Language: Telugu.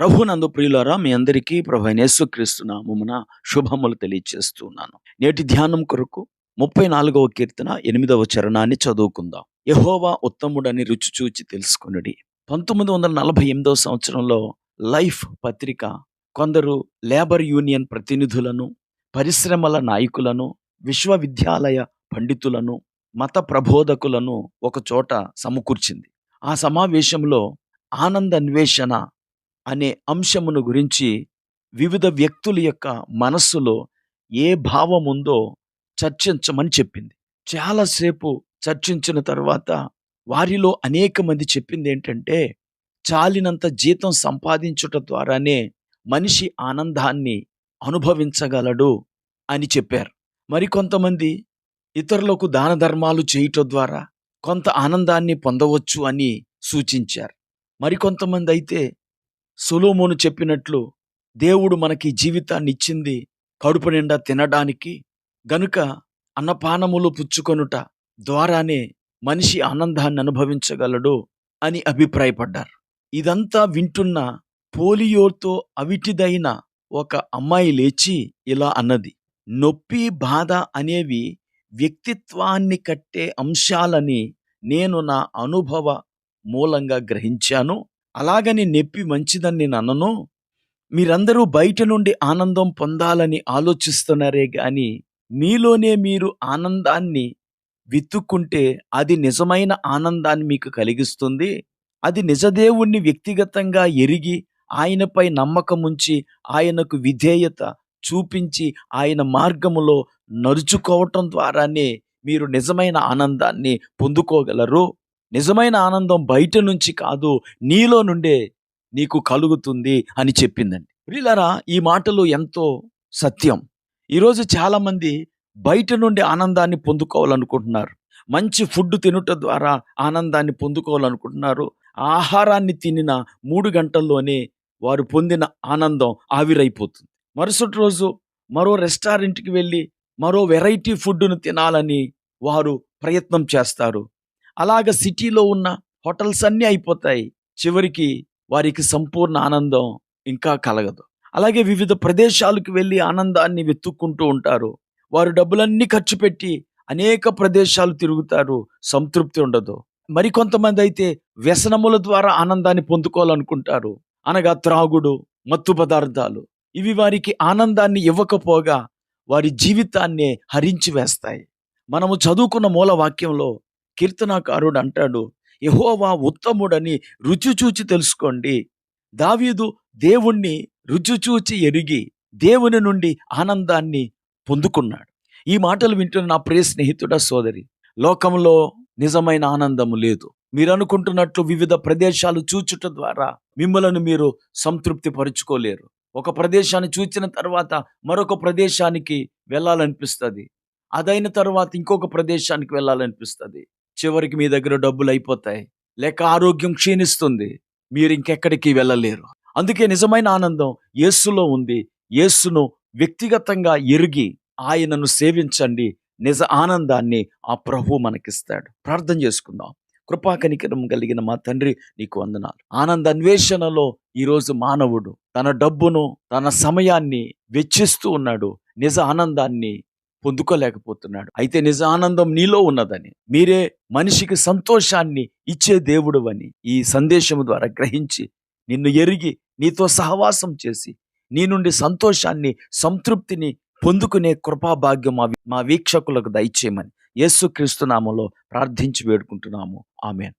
ప్రభునందు ప్రియులారా మీ అందరికీ ప్రభు క్రీస్తు యేసుక్రీస్తు నామమున శుభములు తెలియజేస్తున్నాను నేటి ధ్యానం కొరకు ముప్పై నాలుగవ కీర్తన ఎనిమిదవ చరణాన్ని చదువుకుందాం. యహోవా ఉత్తముడని రుచి చూచి తెలుసుకొనుడి. పంతొమ్మిది వందల నలభై ఎనిమిదవ సంవత్సరంలో లైఫ్ పత్రిక కొందరు లేబర్ యూనియన్ ప్రతినిధులను పరిశ్రమల నాయకులను విశ్వవిద్యాలయ పండితులను మత ప్రబోధకులను ఒకచోట సమకూర్చింది. ఆ సమావేశంలో ఆనంద అన్వేషణ అనే అంశమును గురించి వివిధ వ్యక్తుల యొక్క మనస్సులో ఏ భావం ఉందో చర్చించమని చెప్పింది. చాలాసేపు చర్చించిన తర్వాత వారిలో అనేక మంది చెప్పింది ఏంటంటే చాలినంత జీతం సంపాదించుట ద్వారానే మనిషి ఆనందాన్ని అనుభవించగలడు అని చెప్పారు. మరికొంతమంది ఇతరులకు దాన ధర్మాలు చేయటం ద్వారా కొంత ఆనందాన్ని పొందవచ్చు అని సూచించారు. మరికొంతమంది అయితే సొలోమోను చెప్పినట్లు దేవుడు మనకి జీవితాన్ని ఇచ్చింది కడుపు నిండా తినడానికి గనుక అన్నపానములు పుచ్చుకొనుట ద్వారానే మనిషి ఆనందాన్ని అనుభవించగలడు అని అభిప్రాయపడ్డారు. ఇదంతా వింటున్న పోలియోతో అవిటిదైన ఒక అమ్మాయి లేచి ఇలా అన్నది నొప్పి బాధ అనేవి వ్యక్తిత్వాన్ని కట్టే అంశాలని నేను నా అనుభవ మూలంగా గ్రహించాను. అలాగని నొప్పి మంచిదని నేను అనను. మీరందరూ బయట నుండి ఆనందం పొందాలని ఆలోచిస్తున్నారే గాని మీలోనే మీరు ఆనందాన్ని విత్తుకుంటే అది నిజమైన ఆనందాన్ని మీకు కలిగిస్తుంది. అది నిజదేవుణ్ణి వ్యక్తిగతంగా ఎరిగి ఆయనపై నమ్మకం ఉంచి ఆయనకు విధేయత చూపించి ఆయన మార్గములో నడుచుకోవటం ద్వారానే మీరు నిజమైన ఆనందాన్ని పొందుకోగలరు. నిజమైన ఆనందం బయట నుంచి కాదు నీలో నుండే నీకు కలుగుతుంది అని చెప్పిందండి. ప్రిలరా ఈ మాటలు ఎంతో సత్యం. ఈరోజు చాలామంది బయట నుండి ఆనందాన్ని పొందుకోవాలనుకుంటున్నారు. మంచి ఫుడ్ తినుట ద్వారా ఆనందాన్ని పొందుకోవాలనుకుంటున్నారు. ఆహారాన్ని తినిన మూడు గంటల్లోనే వారు పొందిన ఆనందం ఆవిరైపోతుంది. మరుసటి రోజు మరో రెస్టారెంట్కి వెళ్ళి మరో వెరైటీ ఫుడ్ను తినాలని వారు ప్రయత్నం చేస్తారు. అలాగ సిటీలో ఉన్న హోటల్స్ అన్నీ అయిపోతాయి. చివరికి వారికి సంపూర్ణ ఆనందం ఇంకా కలగదు. అలాగే వివిధ ప్రదేశాలకు వెళ్ళి ఆనందాన్ని వెతుక్కుంటూ ఉంటారు. వారు డబ్బులన్నీ ఖర్చు పెట్టి అనేక ప్రదేశాలు తిరుగుతారు. సంతృప్తి ఉండదు. మరికొంతమంది అయితే వ్యసనముల ద్వారా ఆనందాన్ని పొందుకోవాలనుకుంటారు. అనగా త్రాగుడు మత్తు పదార్థాలు ఇవి వారికి ఆనందాన్ని ఇవ్వకపోగా వారి జీవితాన్నే హరించి వేస్తాయి. మనము చదువుకున్న మూల వాక్యంలో కీర్తనాకారుడు అంటాడు యహోవా ఉత్తముడని రుచి చూచి తెలుసుకోండి. దావీదు దేవుణ్ణి రుచి చూచి ఎరిగి దేవుని నుండి ఆనందాన్ని పొందుకున్నాడు. ఈ మాటలు వింటున్న నా ప్రియ స్నేహితుడ సోదరి లోకంలో నిజమైన ఆనందము లేదు. మీరు అనుకుంటున్నట్లు వివిధ ప్రదేశాలు చూచుట ద్వారా మిమ్మలను మీరు సంతృప్తి పరుచుకోలేరు ఒక ప్రదేశాన్ని చూచిన తర్వాత మరొక ప్రదేశానికి వెళ్ళాలనిపిస్తుంది. అదైన తర్వాత ఇంకొక ప్రదేశానికి వెళ్ళాలనిపిస్తుంది. చివరికి మీ దగ్గర డబ్బులు అయిపోతాయి. లేక ఆరోగ్యం క్షీణిస్తుంది. మీరు ఇంకెక్కడికి వెళ్ళలేరు. అందుకే నిజమైన ఆనందం యేసులో ఉంది. యేసును వ్యక్తిగతంగా ఎరిగి ఆయనను సేవించండి. నిజ ఆనందాన్ని ఆ ప్రభు మనకిస్తాడు. ప్రార్థన చేసుకుందాం. కృపాకనికరం కలిగిన మా తండ్రి నీకు వందనాలు. ఆనంద అన్వేషణలో ఈరోజు మానవుడు తన డబ్బును తన సమయాన్ని వెచ్చిస్తూ ఉన్నాడు. నిజ ఆనందాన్ని పొందుకోలేకపోతున్నాడు. అయితే నిజ ఆనందం నీలో ఉన్నదని మీరే మనిషికి సంతోషాన్ని ఇచ్చే దేవుడు అని ఈ సందేశం ద్వారా గ్రహించి నిన్ను ఎరిగి నీతో సహవాసం చేసి నీ నుండి సంతోషాన్ని సంతృప్తిని పొందుకునే కృపాభాగ్యం మా మా వీక్షకులకు దయచేయమని యేసుక్రీస్తు నామంలో ప్రార్థించి వేడుకుంటున్నాము. ఆమెన్.